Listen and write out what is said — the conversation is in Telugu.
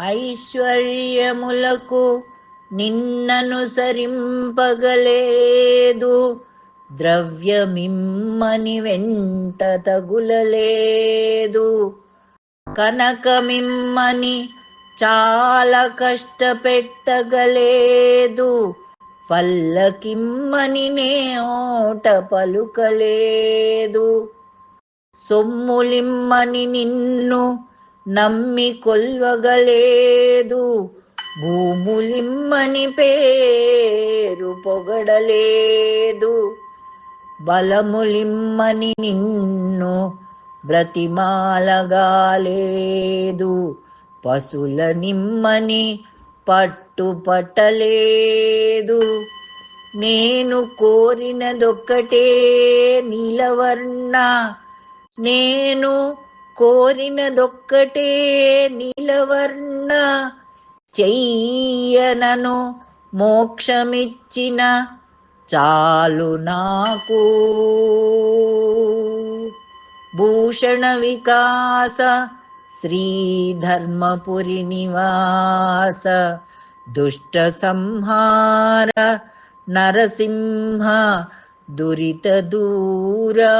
ఐశ్వర్యములకు నిన్ననుసరింపగలేదు. ద్రవ్యమిమ్మని వెంట తగులలేదు. కనకమిమ్మని చాలా కష్టపెట్టగలేదు. పల్లకిమ్మని నే ఓట పలుకలేదు. సొమ్ములిమ్మని నిన్ను నమ్మి కొల్వగలేదు భూములిమ్మని పేరు పొగడలేదు. బలములిమ్మని నిన్ను బ్రతిమాలగాలేదు. పశుల నిమ్మని పట్టుపట్టలేదు. నేను కోరినదొక్కటే నీలవర్ణ. నేను కోరినదొక్కటే నీలవర్ణ చెయ్యనను మోక్షమిచ్చిన చాలు నాకు. భూషణ వికాస శ్రీధర్మపురి నివాస దుష్ట సంహార నరసింహ దురిత దూరా.